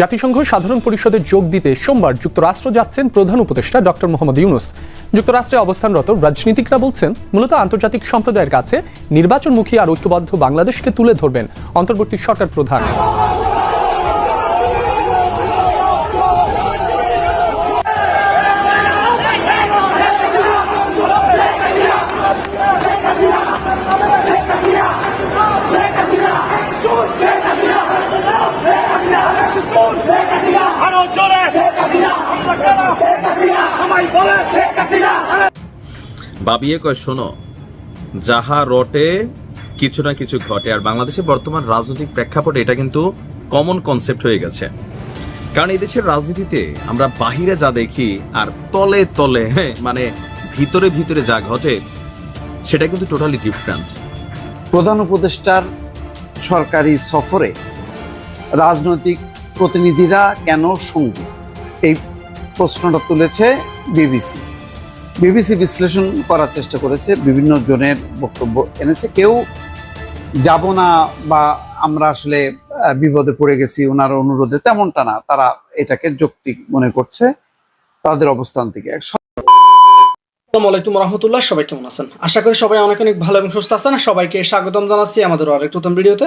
জাতিসংঘ সাধারণ পরিষদে যোগ দিতে সোমবার যুক্তরাষ্ট্র যাচ্ছেন প্রধান উপদেষ্টা ডক্টর মোহাম্মদ ইউনুস। যুক্তরাষ্ট্রে অবস্থানরত রাজনীতিকরা বলছেন, মূলত আন্তর্জাতিক সম্প্রদায়ের কাছে নির্বাচনমুখী আর ঐক্যবদ্ধ বাংলাদেশকে তুলে ধরবেন অন্তর্বর্তী সরকার প্রধান আরও জোরে আমায় বলে শেখ হাসিনা বাবিয়ে কয় শোনো যাহা রটে কিছু না কিছু ঘটে আর বাংলাদেশের বর্তমান রাজনৈতিক প্রেক্ষাপটে এটা কিন্তু কমন কনসেপ্ট হয়ে গেছে। কারণ এই দেশের রাজনীতিতে আমরা বাহিরে যা দেখি আর তলে তলে হ্যাঁ, মানে ভিতরে ভিতরে যা ঘটে সেটা কিন্তু টোটালি ডিফারেন্ট প্রধান উপদেষ্টার সরকারি সফরে রাজনৈতিক প্রতিনিধিরা কেন সঙ্গী? এই প্রশ্নটা তুলেছে বিবিসি। বিবিসি বিশ্লেষণ করার চেষ্টা করেছে, বিভিন্ন জনের বক্তব্য এনেছে। কেউ যাব না বা আমরা আসলে বিপদে পড়ে গেছি, ওনার অনুরোধে তেমনটা না, তারা এটাকে যৌক্তিক মনে করছে, তাদের অবস্থান থেকে। আসসালামু রহমতুল্লাহ, সবাই কেমন আছেন? আশা করি সবাই অনেক অনেক ভালো এবং সুস্থ আছেন। সবাইকে স্বাগতম জানাচ্ছি আমাদের আরেক নতুন ভিডিওতে।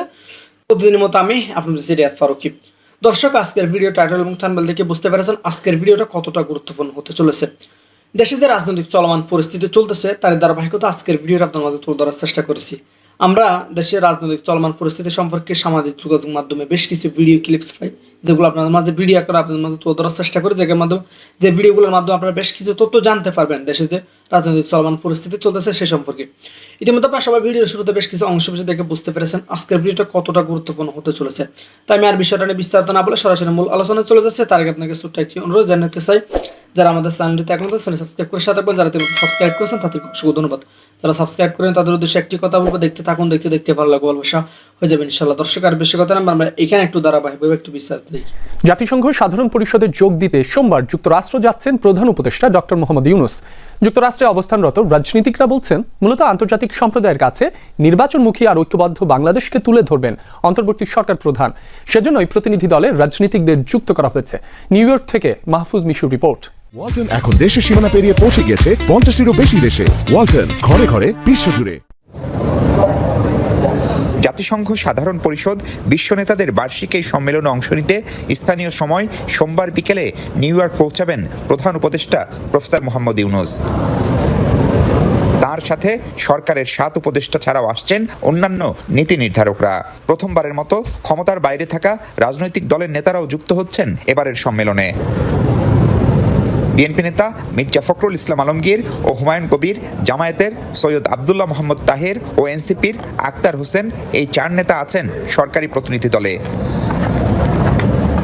প্রতিদিনের মতো আমি আপনাদের সিরিয়াত ফারুকি। দর্শক, আজকের ভিডিও টাইটেল এবং থাম্বনেল দেখে বুঝতে পেরেছেন আজকের ভিডিওটা কতটা গুরুত্বপূর্ণ হতে চলেছে। দেশে যে রাজনৈতিক চলমান পরিস্থিতি চলতেছে, তার ধারাবাহিকতা আজকের ভিডিওটা আপনার মাঝে তুলে ধরার চেষ্টা করেছি। আমরা দেশের রাজনৈতিক চলমান পরিস্থিতি সম্পর্কে সামাজিক যোগাযোগ মাধ্যমে বেশ কিছু ভিডিও ক্লিপস পাই, যেগুলো আপনাদের মাঝে ভিডিও করে আপনাদের মাঝে তুলে ধরার চেষ্টা করি, যেগুলোর মাধ্যমে যে ভিডিওগুলোর মাধ্যমে আপনারা বেশ কিছু তথ্য জানতে পারবেন দেশে যে রাজনৈতিক চলমান পরিস্থিতি চলতেছে সে সম্পর্কে। ইতিমধ্যে আপনারা সবাই ভিডিও শুরুতে বেশ কিছু অংশ বিশেষ দেখে বুঝতে পেরেছেন আজকের ভিডিওটা কতটা গুরুত্বপূর্ণ হতে চলেছে। তাই আমি আর বিষয়টা নিয়ে বিস্তারিত না বলে সরাসরি মূল আলোচনায় চলে যাচ্ছে। তার আগে আপনাকে ছোট্ট একটি অনুরোধ জানাতে চাই, যারা আমাদের চ্যানেলটিতে এখন চ্যানেল সাবস্ক্রাইব করে সাথে যারা সাবস্ক্রাইব করেছেন, তাদেরকে অসংখ্য ধন্যবাদ। যারা সাবস্ক্রাইব করেন, তাদের উদ্দেশ্যে একটি কথা বলব, দেখতে থাকুন, দেখতে দেখতে ভালো লাগবে, ভালোবাসা। হয়ে যাবে ইনশাল্লাহ দর্শক আর বেশি কথা না আমরা এখানে একটু ধারাবাহিকভাবে একটু বিস্তারিত দেখি। জাতিসংঘ সাধারণ পরিষদে যোগ দিতে সোমবার যুক্তরাষ্ট্র যাচ্ছেন প্রধান উপদেষ্টা ডক্টর মোহাম্মদ ইউনুস। যুক্তরাষ্ট্রে অবস্থানরত রাজনীতিকরা বলছেন মূলত আন্তর্জাতিক সম্প্রদায়ের কাছে নির্বাচনমুখী আর ঐক্যবদ্ধ বাংলাদেশকে তুলে ধরবেন অন্তর্বর্তী সরকার প্রধান। সেজন্যই প্রতিনিধি দলে রাজনীতিকদের যুক্ত করা হয়েছে। নিউ ইয়র্ক থেকে মাহফুজ মিশুর রিপোর্ট। ওয়ালটন এখন দেশের সীমানা পেরিয়ে পৌঁছে গিয়েছে পঞ্চাশটিরও বেশি দেশে। ওয়ালটন ঘরে ঘরে বিশ্বজুড়ে। জাতিসংঘ সাধারণ পরিষদ বিশ্ব নেতাদের বার্ষিক এই সম্মেলনে অংশ নিতে স্থানীয় সময় সোমবার বিকেলে নিউ ইয়র্ক পৌঁছাবেন প্রধান উপদেষ্টা প্রফেসর মোহাম্মদ ইউনুস। তার সাথে সরকারের সাত উপদেষ্টা ছাড়াও আসছেন অন্যান্য নীতি নির্ধারকরা। প্রথমবারের মতো ক্ষমতার বাইরে থাকা রাজনৈতিক দলের নেতারাও যুক্ত হচ্ছেন এবারের সম্মেলনে। বিএনপি নেতা মির্জা ফখরুল ইসলাম আলমগীর ও হুমায়ুন কবির জামায়াতের সৈয়দ আবদুল্লাহ মোহাম্মদ তাহের ও এনসিপির আক্তার হোসেন এই চার নেতা আছেন সরকারি প্রতিনিধি দলে।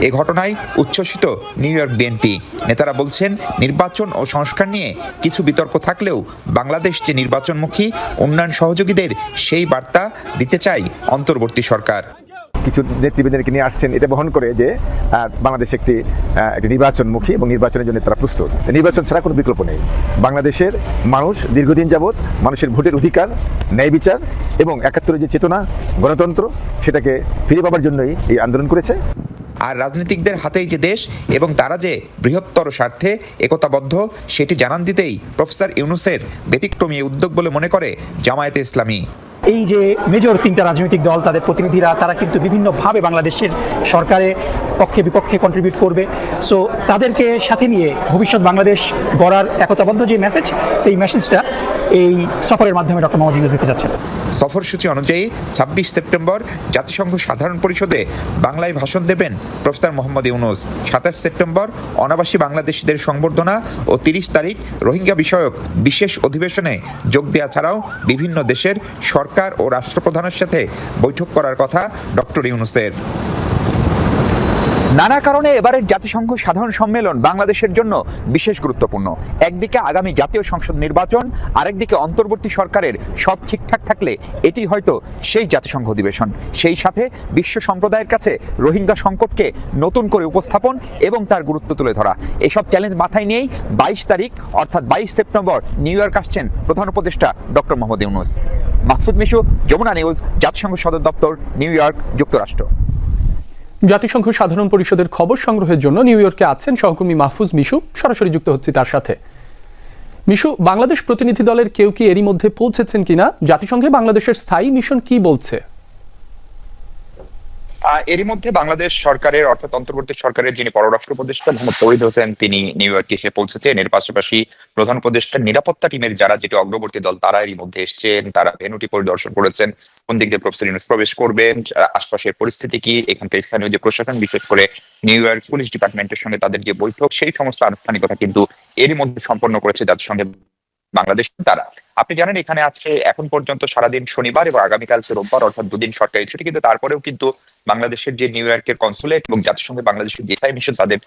এ ঘটনায় উচ্ছ্বসিত নিউ ইয়র্ক বিএনপি। নেতারা বলছেন, নির্বাচন ও সংস্কার নিয়ে কিছু বিতর্ক থাকলেও বাংলাদেশ যে নির্বাচনমুখী, উন্নয়ন সহযোগীদের সেই বার্তা দিতে চাই অন্তর্বর্তী সরকার। কিছু নেতৃবৃন্দকে নিয়ে আসছেন, এটা বহন করে যে বাংলাদেশ একটি একটি নির্বাচনমুখী এবং নির্বাচনের জন্য তারা প্রস্তুত। নির্বাচন ছাড়া কোনো বিকল্প নেই। বাংলাদেশের মানুষ দীর্ঘদিন যাবৎ মানুষের ভোটের অধিকার, ন্যায় বিচার এবং একাত্তরের যে চেতনা, গণতন্ত্র, সেটাকে ফিরে পাবার জন্যই এই আন্দোলন করেছে। আর রাজনীতিকদের হাতেই যে দেশ এবং তারা যে বৃহত্তর স্বার্থে একতাবদ্ধ, সেটি জানান দিতেই প্রফেসর ইউনুসের ব্যতিক্রমী উদ্যোগ বলে মনে করে জামায়াতে ইসলামী। এই যে মেজর তিনটা রাজনৈতিক দল, তাদের প্রতিনিধিরা, তারা কিন্তু বিভিন্নভাবে বাংলাদেশের সরকারে পক্ষে বিপক্ষে কন্ট্রিবিউট করবে। সো তাদেরকে সাথে নিয়ে ভবিষ্যৎ বাংলাদেশ গড়ার একতাবদ্ধ যে মেসেজ সেই মেসেজটা এই সফরের মাধ্যমে ডক্টর মোহাম্মদ ইউনুস দিতে চাচ্ছেন সফরসূচি অনুযায়ী ছাব্বিশ সেপ্টেম্বর জাতিসংঘ সাধারণ পরিষদে বাংলায় ভাষণ দেবেন প্রফেসর মোহাম্মদ ইউনুস। সাতাশ সেপ্টেম্বর অনাবাসী বাংলাদেশিদের সংবর্ধনা ও তিরিশ তারিখ রোহিঙ্গা বিষয়ক বিশেষ অধিবেশনে যোগ দেওয়া ছাড়াও বিভিন্ন দেশের সরকার ও রাষ্ট্রপ্রধানের সাথে বৈঠক করার কথা ডক্টর ইউনুসের। নানা কারণে এবারের জাতিসংঘ সাধারণ সম্মেলন বাংলাদেশের জন্য বিশেষ গুরুত্বপূর্ণ। একদিকে আগামী জাতীয় সংসদ নির্বাচন, আরেকদিকে অন্তর্বর্তী সরকারের সব ঠিকঠাক থাকলে এটি হয়তো সেই জাতিসংঘ অধিবেশন। সেই সাথে বিশ্ব সম্প্রদায়ের কাছে রোহিঙ্গা সংকটকে নতুন করে উপস্থাপন এবং তার গুরুত্ব তুলে ধরা। এসব চ্যালেঞ্জ মাথায় নিয়েই বাইশ তারিখ, অর্থাৎ বাইশ সেপ্টেম্বর, নিউ ইয়র্ক আসছেন প্রধান উপদেষ্টা ডক্টর মোহাম্মদ ইউনুস। মাহফুজ মিশু, যমুনা নিউজ, জাতিসংঘ সদর দপ্তর, নিউ ইয়র্ক, যুক্তরাষ্ট্র। জাতিসংঘ সাধারণ পরিষদের খবর সংগ্রহের জন্য নিউ ইয়র্কে আছেন সহকর্মী মাহফুজ মিশু। সরাসরি যুক্ত হচ্ছি তার সাথে। মিশু, বাংলাদেশ প্রতিনিধি দলের কেউ কি এরই মধ্যে পৌঁছেছেন কিনা? জাতিসংঘে বাংলাদেশের স্থায়ী মিশন কি বলছে? এরই মধ্যে বাংলাদেশ সরকারের, অর্থাৎ অন্তর্বর্তী সরকারের যিনি পররাষ্ট্র উপদেষ্টা মোহাম্মদ তৌহিদ হোসেন, তিনি নিউ ইয়র্কে এসে পৌঁছেছেন। এর পাশাপাশি প্রধান উপদেষ্টার নিরাপত্তা টিমের যারা যেটি অগ্রবর্তী দল তারা এরই মধ্যে এসছেন। তারা ভেনুটি পরিদর্শন করেছেন। কোন দিক দিয়ে প্রফেসর ইউনুস প্রবেশ করবেন আশপাশের পরিস্থিতি কি এখানকার স্থানীয় যে প্রশাসন, বিশেষ করে নিউ ইয়র্ক পুলিশ ডিপার্টমেন্টের সঙ্গে তাদের যে বৈঠক, সেই সমস্ত আনুষ্ঠানিকতা কিন্তু এরই মধ্যে সম্পন্ন করেছে জাতিসংঘের বাংলাদেশ তারা আপনি জানেন এখানে আজকে এখন পর্যন্ত সারাদিন শনিবার এবং আগামীকাল রোববার, অর্থাৎ দুদিন সরকারি ছুটি। কিন্তু তারপরেও কিন্তু বাংলাদেশের যে নিউ ইয়র্কের কনসুলেট এবং জাতিসংঘে বাংলাদেশের ডিসাই মিশন তাদের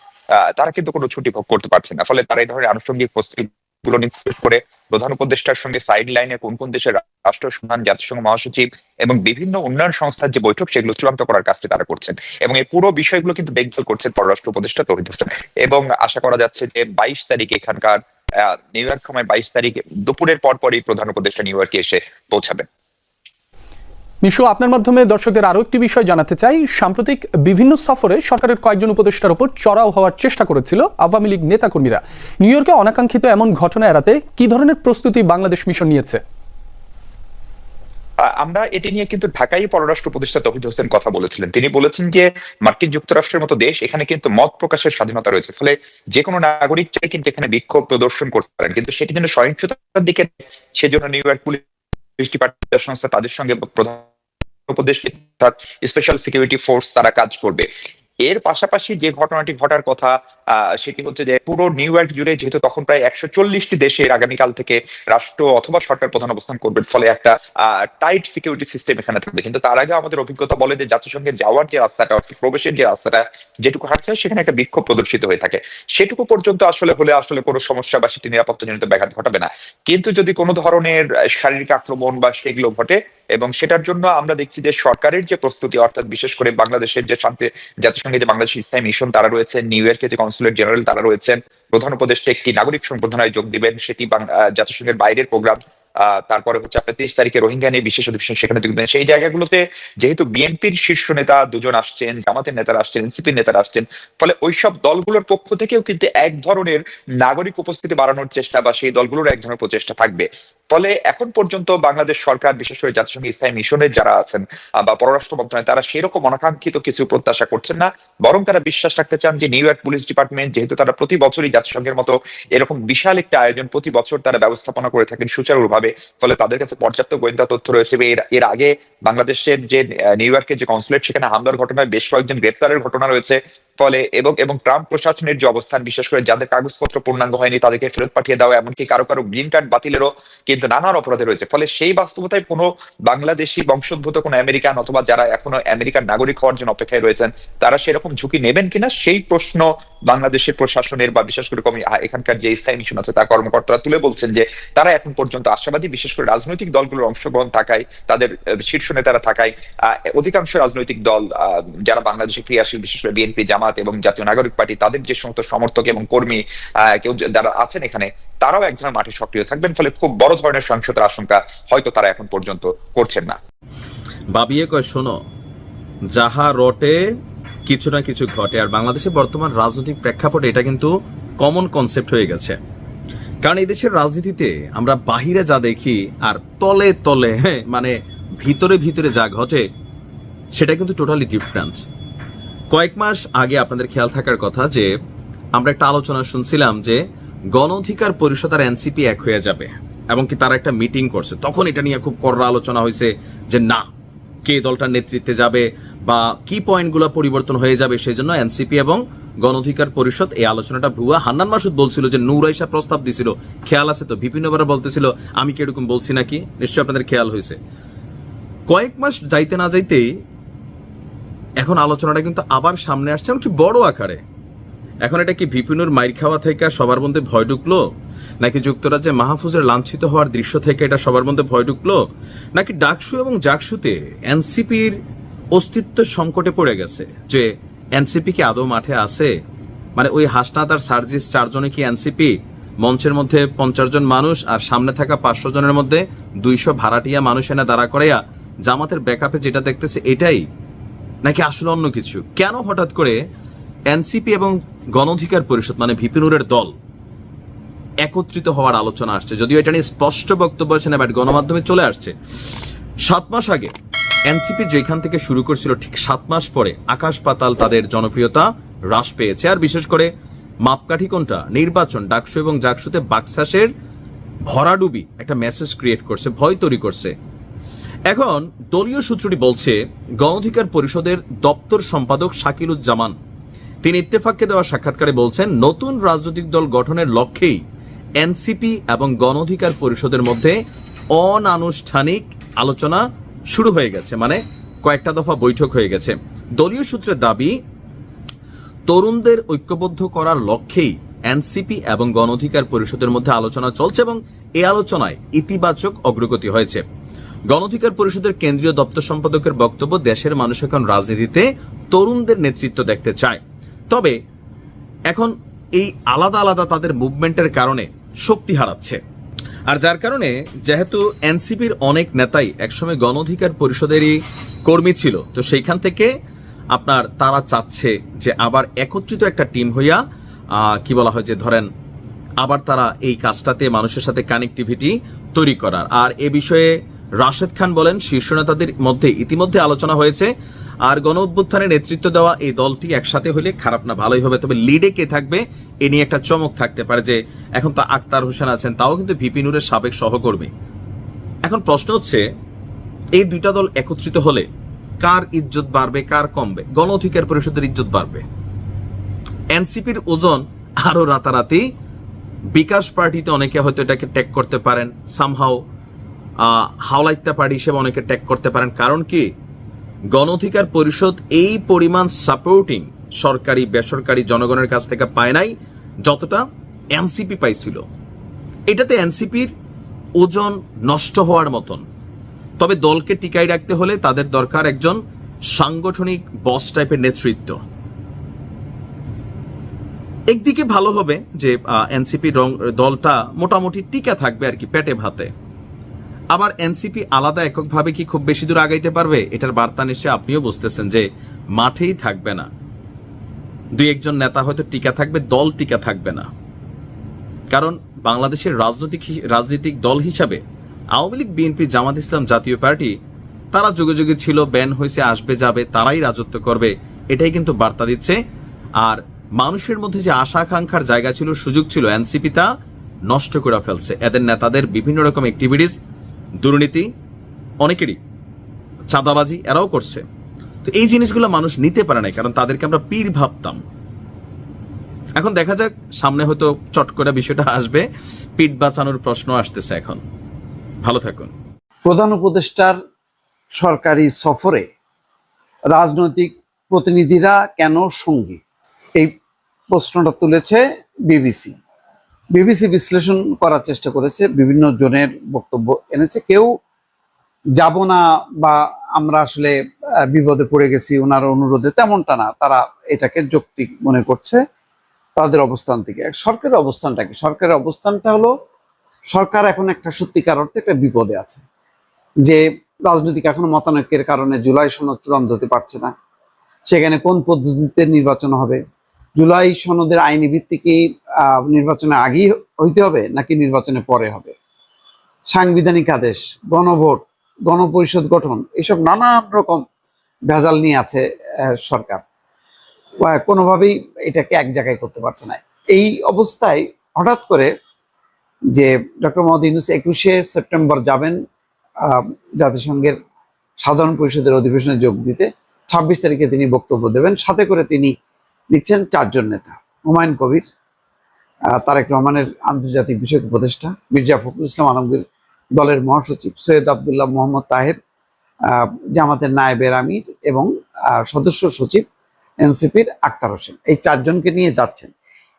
তারা কিন্তু কোনো ছুটি ভোগ করতে পারছে না। ফলে তারা এই ধরনের আনুষঙ্গিক প্রস্তুতি গুলো নির্দেশ করে প্রধান উপদেষ্টার সঙ্গে সাইড লাইনে কোন কোন দেশের রাষ্ট্র সন্ধান, জাতিসংঘ মহাসচিব এবং বিভিন্ন উন্নয়ন সংস্থার যে বৈঠক, সেগুলো চূড়ান্ত করার কাজটি তারা করছেন। এবং এই পুরো বিষয়গুলো কিন্তু দেখভাল করছেন পররাষ্ট্র উপদেষ্টা তৌহিদ এবং আশা করা যাচ্ছে যে বাইশ তারিখ এখানকার নিউ ইয়র্ক সময় বাইশ তারিখ দুপুরের পরপরই প্রধান উপদেষ্টা নিউ ইয়র্কে এসে পৌঁছাবেন। মিশু, আপনার মাধ্যমে দর্শকদের আরও একটি বিষয় জানাতে চাই। সাম্প্রতিক বিভিন্ন সফরে সরকারের কয়েকজন উপদেষ্টার উপর চড়াও হওয়ার চেষ্টা করেছিল আওয়ামী লীগ নেতাকর্মীরা। নিউ ইয়র্কে অনাকাঙ্ক্ষিত এমন ঘটনা এড়াতে কি ধরনের প্রস্তুতি বাংলাদেশ মিশন নিয়েছে? আমরা এটি নিয়ে কিন্তু ঢাকাই পররাষ্ট্র উপদেষ্টা তহিদ হোসেন কথা বলেছিলেন। তিনি বলেছেন যে, মার্কিন যুক্তরাষ্ট্রের মতো দেশ এখানে কিন্তু মত প্রকাশের স্বাধীনতা রয়েছে। ফলে যে কোনো নাগরিক চাই কিন্তু এখানে বিক্ষোভ প্রদর্শন করতে পারেন। কিন্তু সেটি যেন সহিংসতার দিকে সেজন্য নিউ ইয়র্ক পুলিশ ডিপার্টমেন্টের সংস্থা তাদের সঙ্গে প্রধান অর্থাৎ স্পেশাল সিকিউরিটি ফোর্স তারা কাজ করবে। এর পাশাপাশি যে ঘটনাটি ঘটার কথা সেটি হচ্ছে যে পুরো নিউ ইয়র্ক জুড়ে যেহেতু তখন প্রায় একশো চল্লিশটি দেশের আগামীকাল থেকে রাষ্ট্র অথবা সরকার প্রধান অবস্থান করবেন ফলে একটা টাইট সিকিউরিটি সিস্টেম এখানে থাকবে। কিন্তু তার আগে আমাদের অভিজ্ঞতা বলে যে জাতিসংঘে যাওয়ার যে রাস্তাটা প্রবেশের যে রাস্তাটা, যেটুকু হাঁটছে সেখানে একটা বিক্ষোভ প্রদর্শিত হয়ে থাকে। সেটুকু পর্যন্ত আসলে হলে আসলে কোনো সমস্যা বা সেটি নিরাপত্তাজনিত ব্যাঘাত ঘটাবে না। কিন্তু যদি কোনো ধরনের শারীরিক আক্রমণ বা সেগুলো ঘটে, এবং সেটার জন্য আমরা দেখছি যে সরকারের যে প্রস্তুতি, অর্থাৎ বিশেষ করে বাংলাদেশের যে শান্তি, জাতিসংঘে যে বাংলাদেশ ইসলামী মিশন তারা রয়েছে, নিউ ইয়র্কে যে কনসুলেট জেনারেল তারা রয়েছেন। প্রধান উপদেষ্টা একটি নাগরিক সংবর্ধনায় যোগ দিবেন। সেটি জাতিসংঘের বাইরের প্রোগ্রাম। তারপরে হচ্ছে আপনার তেইশ তারিখে রোহিঙ্গা নিয়ে বিশেষ অধিবেশন সেখানে দিবেন। সেই জায়গাগুলোতে যেহেতু বিএনপির শীর্ষ নেতা দুজন আসছেন, জামাতের নেতারা আসছেন, এনসিপির নেতারা আসছেন, ফলে ওইসব দলগুলোর পক্ষ থেকেও কিন্তু এক ধরনের নাগরিক উপস্থিতি বাড়ানোর চেষ্টা বা সেই দলগুলোর এক ধরনের প্রচেষ্টা থাকবে। ফলে এখন পর্যন্ত বাংলাদেশ সরকার, বিশেষ করে জাতিসংঘ ইসলামী মিশনের যারা আছেন বা পররাষ্ট্র মন্ত্রণালয়, তারা সেরকম অনাকাঙ্ক্ষিত কিছু প্রত্যাশা করছেন না। বরং তারা বিশ্বাস রাখতে চান যে, নিউ ইয়র্ক পুলিশ ডিপার্টমেন্ট, যেহেতু তারা প্রতি বছরই জাতিসংঘের মতো এরকম বিশাল একটা আয়োজন প্রতি বছর তারা ব্যবস্থাপনা করে থাকেন সুচারুভাবে ফলে তাদের কাছে পর্যাপ্ত গোয়েন্দা তথ্য রয়েছে এর আগে বাংলাদেশের যে নিউ ইয়র্কের যে কনসুলেট, সেখানে হামলার ঘটনায় বেশ কয়েকজন গ্রেপ্তারের ঘটনা রয়েছে। ফলে এবং এবং ট্রাম্প প্রশাসনের যে অবস্থান, বিশেষ করে যাদের কাগজপত্র পূর্ণাঙ্গ হয়নি, তাদেরকে ফেরত পাঠিয়ে দেওয়া, এমনকি কারও কারও গ্রিন কার্ড বাতিলেরও কিন্তু নানান অপরাধে রয়েছে। ফলে সেই বাস্তবতায় কোনো বাংলাদেশি বংশোদ্ভূত, কোনো আমেরিকান অথবা যারা এখনও আমেরিকার নাগরিক হওয়ার জন্য অপেক্ষায় রয়েছেন, তারা সেরকম ঝুঁকি নেবেন কিনা? সেই প্রশ্ন বাংলাদেশের প্রশাসনের বা বিশেষ করে কমি- এখানকার যে স্থায়ী মিশন আছে তার কর্মকর্তারা তুলে বলছেন যে তারা এখন পর্যন্ত আশাবাদী, বিশেষ করে রাজনৈতিক দলগুলোর অংশগ্রহণ থাকায়, তাদের শীর্ষ নেতারা থাকায় অধিকাংশ রাজনৈতিক দল যারা বাংলাদেশে ক্রিয়াশীল, বিশেষ করে বিএনপি জামাত এবং জাতীয় নাগরিক পার্টি তাদের যে সমস্ত সমর্থক এবং কর্মী কেউ যারা আছেন এখানে তারাও এক ধরনের মাঠে সক্রিয় থাকবেন ফলে খুব বড় ধরনের সহিংসতার আশঙ্কা হয়তো তারা এখন পর্যন্ত করছেন না। বাবিয়ে কয় শোনো যাহা রটে কিছু না কিছু ঘটে। আর বাংলাদেশে বর্তমান রাজনৈতিক প্রেক্ষাপটে এটা কিন্তু কমন কনসেপ্ট হয়ে গেছে। কারণ এই দেশের রাজনীতিতে আমরা বাহিরে যা দেখি আর তলে তলে হ্যাঁ, মানে ভিতরে ভিতরে যা ঘটে সেটা কিন্তু টোটালি ডিফারেন্ট কয়েক মাস আগে আপনাদের খেয়াল থাকার কথা যে আমরা একটা আলোচনা শুনছিলাম যে গণ অধিকার পরিষদ আর এনসিপি এক হয়ে যাবে এবং কি তারা একটা মিটিং করছে। তখন এটা নিয়ে খুব কররা আলোচনা হয়েছে যে না, কে দলটার নেতৃত্বে যাবে বা কি পয়েন্টগুলো পরিবর্তন হয়ে যাবে সেই জন্য এনসিপি এবং গণ অধিকার পরিষদ, এই আলোচনাটা ভুয়া। হান্নান মাসুদ বলছিল যে নূর আইসা প্রস্তাব দিছিল। খেয়াল আছে তো? বিপিন বলতেছিল, আমি কি এরকম বলছি নাকি? নিশ্চয়ই আপনাদের খেয়াল হয়েছে। কয়েক মাস যাইতে না যাইতেই এখন আলোচনাটা কিন্তু আবার সামনে আসছে এমনকি বড় আকারে। এখন এটা কি বিপিনুর মাইর খাওয়া থেকে সবার মধ্যে ভয় ঢুকলো? নাকি যুক্তরাজ্যে মাহফুজের লাঞ্ছিত হওয়ার দৃশ্য থেকে এটা সবার মধ্যে ভয় ঢুকলো? নাকি ডাকসু এবং জাকসুতে এনসিপির অস্তিত্ব সংকটে পড়ে গেছে যে এনসিপি কি আদৌ মাঠে আছে? মানে ওই হাসনাত আর সার্জিস চারজনে কি এনসিপি? মঞ্চের মধ্যে পঞ্চাশ জন মানুষ আর সামনে থাকা পাঁচশো জনের মধ্যে দুইশো ভাড়াটিয়া মানুষ এনে দাঁড়া করাইয়া জামাতের ব্যাকআপে যেটা দেখতেছে এটাই নাকি আসলে অন্য কিছু? কেন হঠাৎ করে এনসিপি এবং গণঅধিকার পরিষদ মানে ভিপিনুরের দল, একত্রিত হওয়ার আলোচনা আসছে? যদিও এটা নিয়ে স্পষ্ট বক্তব্য আছে না বাট গণমাধ্যমে চলে আসছে। সাত মাস আগে এনসিপি যেখান থেকে শুরু করছিল, ঠিক সাত মাস পরে আকাশ পাতাল তাদের জনপ্রিয়তা হ্রাস পেয়েছে। আর বিশেষ করে মাপকাঠি কোনটা? নির্বাচন, ডাকসু এবং জাকসুতে বাক্সাসের ভরাডুবি একটা মেসেজ ক্রিয়েট করছে, ভয় তৈরি করছে। এখন দলীয় সূত্রটি বলছে, গণঅধিকার পরিষদের দপ্তর সম্পাদক শাকিলুজ্জামান। তিনি ইত্তেফাককে দেওয়া সাক্ষাৎকারে বলছেন, নতুন রাজনৈতিক দল গঠনের লক্ষ্যেই এনসিপি এবং গণঅধিকার পরিষদের মধ্যে অনানুষ্ঠানিক আলোচনা শুরু হয়ে গেছে মানে কয়েকটা দফা বৈঠক হয়ে গেছে। দলীয় সূত্রের দাবি, তরুণদের ঐক্যবদ্ধ করার লক্ষ্যেই এনসিপি এবং গণঅধিকার পরিষদের মধ্যে আলোচনা চলছে এবং এই আলোচনায় ইতিবাচক অগ্রগতি হয়েছে। গণঅধিকার পরিষদের কেন্দ্রীয় দপ্তর সম্পাদকের বক্তব্য দেশের মানুষ এখন রাজনীতিতে তরুণদের নেতৃত্ব দেখতে চায়। তবে এখন এই আলাদা আলাদা তাদের মুভমেন্টের কারণে শক্তি হারাচ্ছে। আর যার কারণে যেহেতু এনসিপির অনেক নেতাই একসময় গণঅধিকার পরিষদেরই কর্মী ছিল, তো সেইখান থেকে আপনার তারা চাচ্ছে যে আবার একত্রিত একটা টিম হইয়া কি বলা হয় যে ধরেন আবার তারা এই কাজটাতে মানুষের সাথে কানেক্টিভিটি তৈরি করার। আর এ বিষয়ে রাশেদ খান বলেন, শীর্ষ নেতাদের মধ্যে ইতিমধ্যে আলোচনা হয়েছে। আর গণ অভ্যুত্থানে নেতৃত্ব দেওয়া এই দলটি একসাথে হলে খারাপ না, ভালোই হবে। তবে লিডে কে থাকবে, এ নিয়ে একটা চমক থাকতে পারে যে এখন তো আক্তার হোসেন আছেন, তাও কিন্তু ভিপি নুরের সাবেক সহকর্মী। এখন প্রশ্ন হচ্ছে, এই দুইটা দল একত্রিত হলে কার ইজ্জত বাড়বে, কার কমবে? গণ অধিকার পরিষদের ইজ্জত বাড়বে। এনসিপির ওজন আরও রাতারাতি। বিকাশ পার্টিতে অনেকে হয়তো এটাকে ট্যাগ করতে পারেন। সামহাও হাওলাইত্যা পার্টি হিসেবে অনেকে ট্যাগ করতে পারেন। কারণ কি? গণ অধিকার পরিষদ এই পরিমাণ সাপোর্টিং সরকারি, বেসরকারি জনগণের কাছ থেকে পায় নাই, যতটা এনসিপি পাইছিল। এটাতে এনসিপির ওজন নষ্ট হওয়ার মতন। তবে দলকে টিকাই রাখতে হলে তাদের দরকার একজন সাংগঠনিক বস টাইপের নেতৃত্ব। একদিকে ভালো হবে যে এনসিপি দলটা মোটামুটি টিকা থাকবে আর কি, পেটে ভাতে। আবার এনসিপি আলাদা এককভাবে কি খুব বেশি দূর আগাইতে পারবে? এটার বার্তা নিশ্চয় আপনিও বুঝতেছেন যে মাঠেই থাকবে না। দুই একজন নেতা হয়তো টিকা থাকবে, দল টিকা থাকবে না। কারণ বাংলাদেশের রাজনৈতিক রাজনৈতিক দল হিসাবে Awami League, BNP, Jamaat Islam Jatiya Party, তারা যুগে যুগে ছিল, ব্যান হয়েছে, আসবে, যাবে, তারাই রাজত্ব করবে, এটাই কিন্তু বার্তা দিচ্ছে। আর মানুষের মধ্যে যে আশা আকাঙ্ক্ষার জায়গা ছিল, সুযোগ ছিল, এনসিপি তা নষ্ট করে ফেলছে। এদের নেতাদের বিভিন্ন রকম অ্যাক্টিভিটিস দুর্নীতি অনেকেরই, চাঁদাবাজি এরাও করছে। তো এই জিনিসগুলো মানুষ নিতে পারে নাই, কারণ তাদেরকে আমরা পীর ভাবতাম। এখন দেখা যাক, সামনে হয়তো চট করে বিষয়টা আসবে। পিঠ বাঁচানোর প্রশ্ন আসতেছে এখন। ভালো থাকুন। প্রধান উপদেষ্টার সরকারি সফরে রাজনৈতিক প্রতিনিধিরা কেন সঙ্গী? এই প্রশ্নটা তুলেছে বিবিসি। বিবিসি বিশ্লেষণ করার চেষ্টা করেছে, বিভিন্ন জনের বক্তব্য এনেছে। কেউ যাব না বা আমরা আসলে বিপদে পড়ে গেছি, ওনার অনুরোধে, তেমনটা না। তারা এটাকে যৌক্তিক মনে করছে, তাদের অবস্থান থেকে। সরকারের অবস্থানটা কি? সরকারের অবস্থানটা হলো, সরকার এখন একটা সত্যিকার অর্থে একটা বিপদে আছে। যে রাজনৈতিক এখনও মতানৈক্যের কারণে জুলাই সনদ চূড়ান্ত হতে পারছে না। সেখানে কোন পদ্ধতিতে নির্বাচন হবে? জুলাই সনদের আইনি ভিত্তিকে আহ, নির্বাচনের আগেই হইতে হবে নাকি নির্বাচনে পরে হবে? সাংবিধানিক আদেশ গণভোট গণপরিষদ গঠন এসব নানান রকম ভেজাল নিয়ে আছে সরকার। কোনোভাবেই এটাকে এক জায়গায় করতে পারছে না। এই অবস্থায় হঠাৎ করে যে ডক্টর মোহাম্মদ ইউনুস একুশে সেপ্টেম্বর যাবেন জাতিসংঘের সাধারণ পরিষদের অধিবেশনে যোগ দিতে ছাব্বিশ তারিখে তিনি বক্তব্য দেবেন। সাথে করে তিনি নিচ্ছেন চারজন নেতা, হুমায়ুন কবির তারেক রহমানের আন্তর্জাতিক বিষয়ক উপদেষ্টা, মির্জা ফখরুল ইসলাম আলমগীর দলের মহাসচিব, সৈয়দ আবদুল্লাহ মোহাম্মদ তাহের জামাতের নায়েবের আমির এবং সদস্য সচিব এনসিপির আক্তার হোসেন। এই চারজনকে নিয়ে যাচ্ছেন।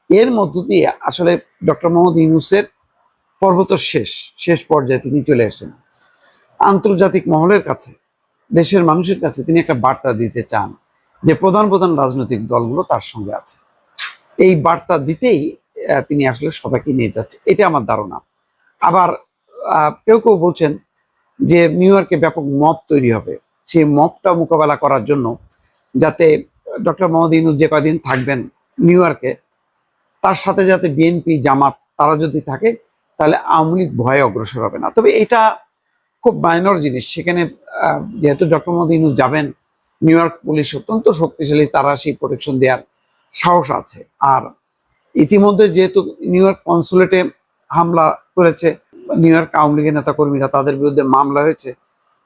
এর মধ্য দিয়ে আসলে ডক্টর মোহাম্মদ ইউনুসের পর্বত শেষ শেষ পর্যায়ে তিনি চলে এসেছেন আন্তর্জাতিক মহলের কাছে, দেশের মানুষের কাছে তিনি একটা বার্তা দিতে চান। যে প্রধান প্রধান রাজনৈতিক দলগুলো তার সঙ্গে আছে। এই বার্তা দিতেই তিনি আসলে সবাইকে নিয়ে যাচ্ছে। এটা আমার ধারণা। আবার কেউ কেউ বলছেন যে নিউ ইয়র্কে ব্যাপক মব তৈরি হবে। সেই মবটা মোকাবেলা করার জন্য যাতে ডক্টর মোহাম্মদ ইউনুস যে কয়দিন থাকবেন নিউ ইয়র্কে, তার সাথে যাতে বিএনপি, জামাত, তারা যদি থাকে, তাহলে আওয়ামী লীগ ভয়ে অগ্রসর হবে না। তবে এটা খুব মাইনর জিনিস। সেখানে যেহেতু ডক্টর মোহাম্মদ ইউনুস যাবেন নিউ ইয়র্ক পুলিশ অত্যন্ত শক্তিশালী, তারা সেই প্রোটেকশন দেওয়ার সাহস আছে। আর ইতিমধ্যে যেহেতু নিউ ইয়র্ক কনসুলেটে হামলা করেছে নিউ ইয়র্ক আওয়ামী লীগের নেতা কর্মীরা তাদের বিরুদ্ধে মামলা হয়েছে,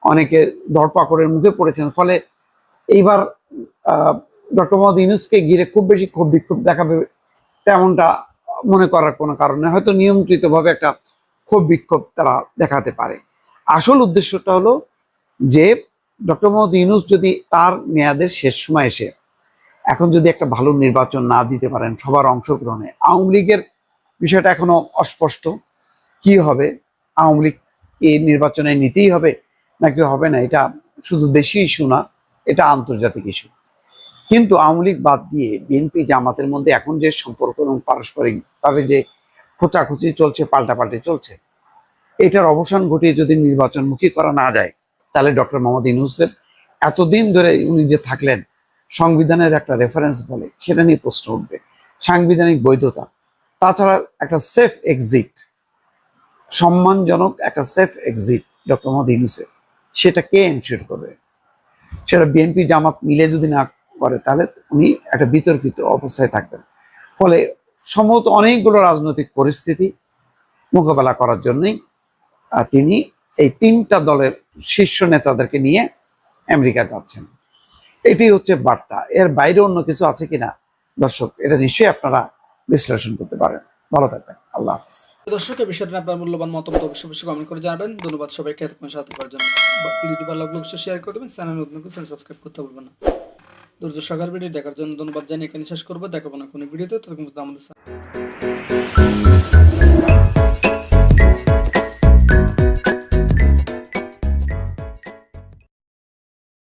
অনেকে ধরপাকড়ের মুখে পড়েছেন। ফলে এইবার ডক্টর মোহাম্মদ ইউনুসকে ঘিরে খুব বেশি ক্ষোভ বিক্ষোভ দেখাবে তেমনটা মনে করার কোনো কারণে হয়তো নিয়ন্ত্রিতভাবে একটা ক্ষোভ বিক্ষোভ তারা দেখাতে পারে। আসল উদ্দেশ্যটা হলো যে ডক্টর মোহাম্মদ ইউনুস যদি তার মেয়াদের শেষ সময় এসে এখন যদি একটা ভালো নির্বাচন না দিতে পারেন সবার অংশগ্রহণে, আওয়ামী লীগের বিষয়টা এখনও অস্পষ্ট। কি হবে? আওয়ামী লীগ এই নির্বাচনে নিতেই হবে নাকি হবে না? এটা শুধু দেশি ইস্যু না, এটা আন্তর্জাতিক ইস্যু। কিন্তু আওয়ামী লীগ বাদ দিয়ে বিএনপি জামাতের মধ্যে এখন যে সম্পর্ক এবং পারস্পরিকভাবে যে খোঁচাখুচি চলছে, পাল্টাপাল্টি চলছে, এটার অবসান ঘটিয়ে যদি নির্বাচনমুখী করা না যায় তাহলে ডক্টর মোহাম্মদ ইউনুসের এতদিন ধরে উনি যে থাকলেন, সংবিধানের একটা রেফারেন্স বলে, সেটা নিয়ে প্রশ্ন উঠবে। সাংবিধানিক বৈধতা, তাছাড়া একটা সেফ এক্সিট সম্মানজনক একটা সেফ এক্সিট ডক্টর মোহাম্মদ ইউনুসের, সেটা কে এনশিওর করবে? সেটা বিএনপি জামাত মিলে যদি না করে, তাহলে উনি একটা বিতর্কিত অবস্থায় থাকবেন। ফলে সম্ভবত অনেকগুলো রাজনৈতিক পরিস্থিতি মোকাবেলা করার জন্যই তিনি এই তিনটা দলের শীর্ষ নেতাদেরকে নিয়ে আমেরিকা যাচ্ছেন। এটি হচ্ছে বার্তা। এর বাইরে অন্য কিছু আছে কিনা? দর্শক, এটা নিশ্চয়ই আপনারা বিশ্লেষণ করতে পারেন। ভালো থাকবেন। আল্লাহ হাফিজ। দর্শক এই বিষয়টা আপনার মূল্যবান মতামত অবশ্যই অবশ্যই কমেন্ট করে জানাবেন। ধন্যবাদ সবাইকে এতক্ষণ সাথে করার জন্য। ভিডিওটি ভালো লাগলে অবশ্যই শেয়ার করে দেবেন। চ্যানেল নতুন করে সাবস্ক্রাইব করতে ভুলবেন না। দ্রুত সকাল ভিডিও দেখার জন্য ধন্যবাদ জানিয়ে এখানে শেষ করব। দেখাবো না কোনো ভিডিওতে পর্যন্ত আমাদের